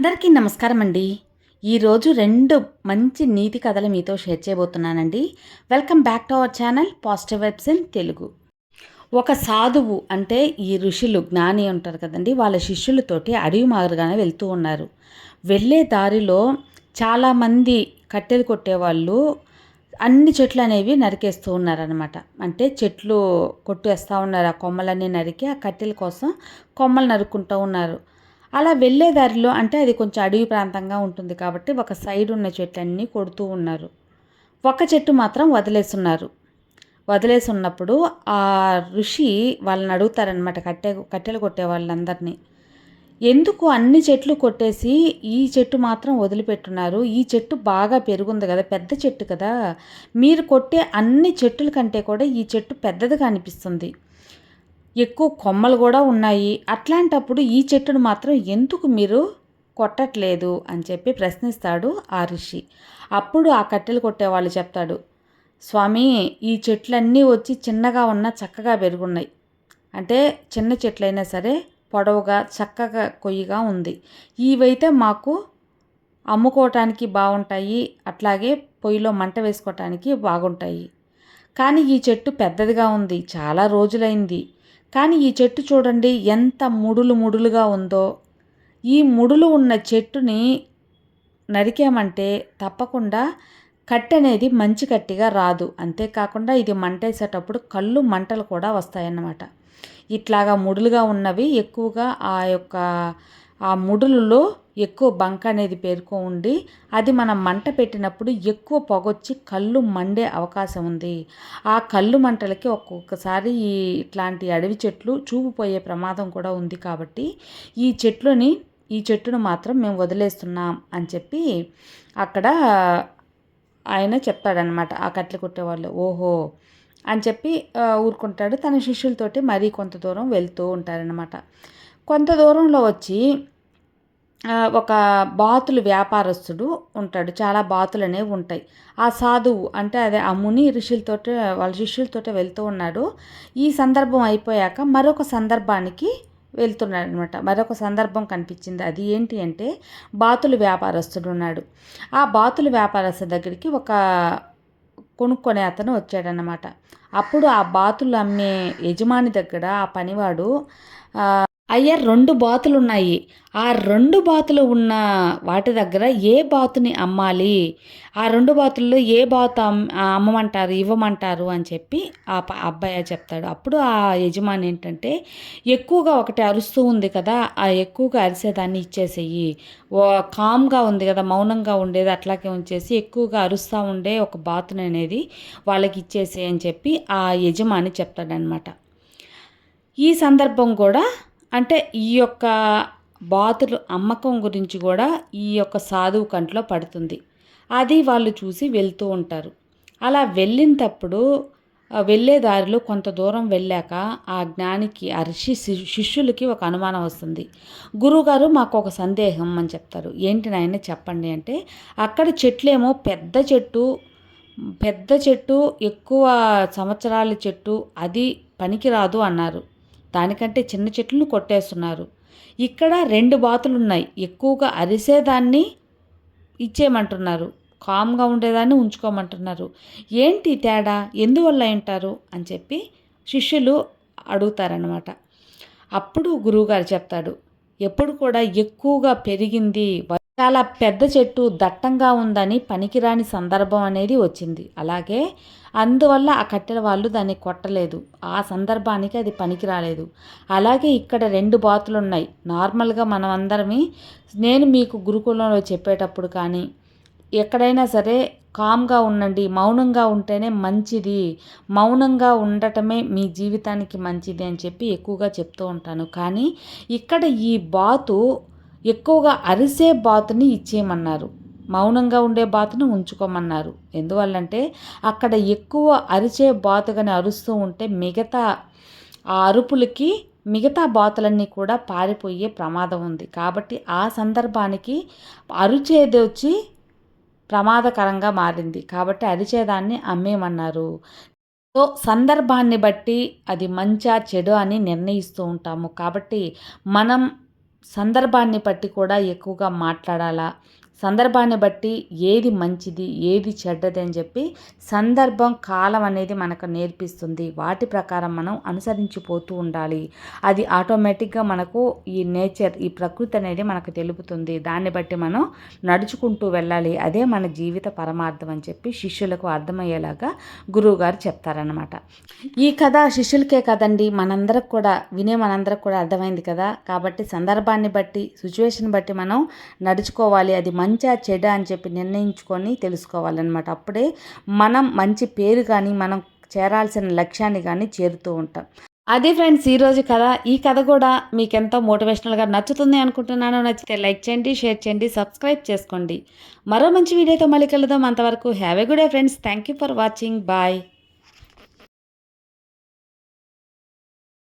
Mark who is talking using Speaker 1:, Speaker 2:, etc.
Speaker 1: అందరికీ నమస్కారం అండి ఈరోజు రెండు మంచి నీతి కథలు మీతో share చేయబోతున్నానండి. Welcome back to our channel positive vibes in Telugu. ఒక సాధువు అంటే ఈ ఋషులు జ్ఞాని ఉంటారు కదండి. వాళ్ళ శిష్యులతోటి అడవి మాదిరిగానే వెళ్తూ ఉన్నారు. వెళ్ళే దారిలో చాలామంది కట్టెలు కొట్టేవాళ్ళు అన్ని చెట్లు అనేవి నరికేస్తూ ఉన్నారనమాట అంటే చెట్లు కొట్టేస్తూ ఉన్నారు. ఆ కొమ్మలన్నీ నరికి ఆ కట్టెల కోసం కొమ్మలు నరుక్కుంటూ ఉన్నారు. అలా వెళ్ళే దారిలో అంటే అది కొంచెం అడవి ప్రాంతంగా ఉంటుంది కాబట్టి ఒక సైడ్ ఉన్న చెట్లన్నీ కొడుతూ ఉన్నారు. ఒక చెట్టు మాత్రం వదిలేస్తున్నారు. వదిలేసి ఉన్నప్పుడు ఆ ఋషి వాళ్ళని అడుగుతారనమాట కట్టె కట్టెలు కొట్టే వాళ్ళందరినీ. ఎందుకు అన్ని చెట్లు కొట్టేసి ఈ చెట్టు మాత్రం వదిలిపెట్టున్నారు? ఈ చెట్టు బాగా పెరుగుంది కదా పెద్ద చెట్టు కదా. మీరు కొట్టే అన్ని చెట్టుల కంటే కూడా ఈ చెట్టు పెద్దదిగా అనిపిస్తుంది. ఎక్కువ కొమ్మలు కూడా ఉన్నాయి. అట్లాంటప్పుడు ఈ చెట్టును మాత్రం ఎందుకు మీరు కొట్టట్లేదు అని చెప్పి ప్రశ్నిస్తాడు ఆ ఋషి. అప్పుడు ఆ కట్టెలు కొట్టేవాళ్ళు చెప్తాడు స్వామి ఈ చెట్లన్నీ వచ్చి చిన్నగా ఉన్న చక్కగా పెరుగున్నాయి. అంటే చిన్న చెట్లైనా సరే పొడవుగా చక్కగా కొయ్యిగా ఉంది. ఇవైతే మాకు అమ్ముకోవటానికి బాగుంటాయి. అట్లాగే పొయ్యిలో మంట వేసుకోవటానికి బాగుంటాయి. కానీ ఈ చెట్టు పెద్దదిగా ఉంది. చాలా రోజులైంది. కానీ ఈ చెట్టు చూడండి ఎంత ముడులు ముడులుగా ఉందో. ఈ ముడులు ఉన్న చెట్టుని నరికామంటే తప్పకుండా కట్టె అనేది మంచి కట్టిగా రాదు. అంతేకాకుండా ఇది మంటేసేటప్పుడు కళ్ళు మంటలు కూడా వస్తాయన్నమాట. ఇట్లాగా ముడులుగా ఉన్నవి ఎక్కువగా ఆ యొక్క ఆ ముడులలో ఎక్కువ బంక అనేది పేరుకో ఉండి అది మనం మంట పెట్టినప్పుడు ఎక్కువ పొగొచ్చి కళ్ళు మండే అవకాశం ఉంది. ఆ కళ్ళు మంటలకి ఒక్కొక్కసారి ఈ ఇట్లాంటి అడవి చెట్లు చూపుపోయే ప్రమాదం కూడా ఉంది కాబట్టి ఈ చెట్లుని ఈ చెట్టును మాత్రం మేము వదిలేస్తున్నాం అని చెప్పి అక్కడ ఆయన చెప్తాడనమాట ఆ కట్లు కొట్టేవాళ్ళు ఓహో అని చెప్పి ఊరుకుంటాడు. తన శిష్యులతోటి మరీ కొంత దూరం వెళ్తూ ఉంటారనమాట కొంత దూరంలో వచ్చి ఒక బాతులు వ్యాపారస్తుడు ఉంటాడు. చాలా బాతులు అనేవి ఉంటాయి. ఆ సాధువు అంటే అదే ఆ ముని ఋషులతో వాళ్ళ శిష్యులతో వెళ్తూ ఉన్నాడు. ఈ సందర్భం అయిపోయాక మరొక సందర్భానికి వెళ్తున్నాడు అనమాట మరొక సందర్భం కనిపించింది. అది ఏంటి అంటే బాతులు వ్యాపారస్తుడు ఉన్నాడు. ఆ బాతులు వ్యాపారస్తు దగ్గరికి ఒక కొనుక్కొనే అతను వచ్చాడనమాట అప్పుడు ఆ బాతులు అమ్మే యజమాని దగ్గర ఆ పనివాడు అయ్యా రెండు బాతులు ఉన్నాయి ఆ రెండు బాతులు ఉన్న వాటి దగ్గర ఏ బాతుని అమ్మాలి? ఆ రెండు బాతుల్లో ఏ బాతు అమ్మమంటారు ఇవ్వమంటారు అని చెప్పి ఆ అబ్బాయి చెప్తాడు. అప్పుడు ఆ యజమాని ఏంటంటే ఎక్కువగా ఒకటి అరుస్తూ ఉంది కదా ఆ ఎక్కువగా అరిసేదాన్ని ఇచ్చేసేయి. ఓ కామ్గా ఉంది కదా మౌనంగా ఉండేది అట్లాగే ఉంచేసి ఎక్కువగా అరుస్తూ ఉండే ఒక బాతుని అనేది వాళ్ళకి ఇచ్చేసేయని చెప్పి ఆ యజమాని చెప్తాడనమాట ఈ సందర్భం కూడా అంటే ఈ యొక్క బాతులు అమ్మకం గురించి కూడా ఈ యొక్క సాధువు కంట్లో పడుతుంది. అది వాళ్ళు చూసి వెళ్తూ ఉంటారు. అలా వెళ్ళినప్పుడు వెళ్ళే దారిలో కొంత దూరం వెళ్ళాక ఆ జ్ఞానికి ఆ ఋషి శిష్యులకి ఒక అనుమానం వస్తుంది. గురువుగారు మాకు ఒక సందేహం అని చెప్తారు. ఏంటి నాయన చెప్పండి అంటే అక్కడ చెట్లేమో పెద్ద చెట్టు పెద్ద చెట్టు ఎక్కువ సంవత్సరాల చెట్టు అది పనికిరాదు అన్నారు. దానికంటే చిన్న చెట్లను కొట్టేస్తున్నారు. ఇక్కడ రెండు బాతులు ఉన్నాయి ఎక్కువగా అరిసేదాన్ని ఇచ్చేయమంటున్నారు. కామ్గా ఉండేదాన్ని ఉంచుకోమంటున్నారు. ఏంటి తేడా? ఎందువల్ల ఉంటారు అని చెప్పి శిష్యులు అడుగుతారనమాట అప్పుడు గురువుగారు చెప్తాడు. ఎప్పుడు కూడా ఎక్కువగా పెరిగింది చాలా పెద్ద చెట్టు దట్టంగా ఉందని పనికిరాని సందర్భం అనేది వచ్చింది. అలాగే అందువల్ల ఆ కట్టెల వాళ్ళు దాన్ని కొట్టలేదు. ఆ సందర్భానికి అది పనికి రాలేదు అలాగే ఇక్కడ రెండు బాతులు ఉన్నాయి నార్మల్గా మనం అందరమే నేను మీకు గురుకులంలో చెప్పేటప్పుడు కానీ ఎక్కడైనా సరే కామ్గా ఉండండి మౌనంగా ఉంటేనే మంచిది. మౌనంగా ఉండటమే మీ జీవితానికి మంచిది అని చెప్పి ఎక్కువగా చెప్తూ ఉంటాను. కానీ ఇక్కడ ఈ బాతు ఎక్కువగా అరిసే బాతుని ఇచ్చేయమన్నారు. మౌనంగా ఉండే బాతును ఉంచుకోమన్నారు. ఎందువల్లంటే అక్కడ ఎక్కువ అరిచే బాతుగాని అరుస్తూ ఉంటే మిగతా ఆ అరుపులకి మిగతా బాతులన్నీ కూడా పారిపోయే ప్రమాదం ఉంది. కాబట్టి ఆ సందర్భానికి అరిచేది వచ్చి ప్రమాదకరంగా మారింది. కాబట్టి అరిచేదాన్ని అమ్మేమన్నారు సో సందర్భాన్ని బట్టి అది మంచా చెడు అని నిర్ణయిస్తూ ఉంటాము. కాబట్టి మనం సందర్భాన్ని బట్టి కూడా ఎక్కువగా మాట్లాడాలా? సందర్భాన్ని బట్టి ఏది మంచిది ఏది చెడ్డది అని చెప్పి సందర్భం కాలం అనేది మనకు నేర్పిస్తుంది. వాటి ప్రకారం మనం అనుసరించిపోతూ ఉండాలి. అది ఆటోమేటిక్గా మనకు ఈ నేచర్ ఈ ప్రకృతి అనేది మనకు తెలుపుతుంది. దాన్ని బట్టి మనం నడుచుకుంటూ వెళ్ళాలి. అదే మన జీవిత పరమార్థం అని చెప్పి శిష్యులకు అర్థమయ్యేలాగా గురువుగారు చెప్తారనమాట ఈ కథ శిష్యులకే కదండి. మనందరికి కూడా వినే మనందరికి కూడా అర్థమైంది కదా. కాబట్టి సందర్భాన్ని బట్టి సిచ్యువేషన్ బట్టి మనం నడుచుకోవాలి. అది మంచి మంచా చెడ అని చెప్పి నిర్ణయించుకొని తెలుసుకోవాలన్నమాట. అప్పుడే మనం మంచి పేరు కానీ మనం చేరాల్సిన లక్ష్యాన్ని కానీ చేరుతూ ఉంటాం. అదే ఫ్రెండ్స్ ఈరోజు కథ. ఈ కథ కూడా మీకు ఎంతో మోటివేషనల్గా నచ్చుతుంది అనుకుంటున్నాను. నచ్చితే లైక్ చేయండి షేర్ చేయండి సబ్స్క్రైబ్ చేసుకోండి. మరో మంచి వీడియోతో మళ్ళీ కలుద్దాం. అంతవరకు have a good day friends. Thank you for watching. Bye.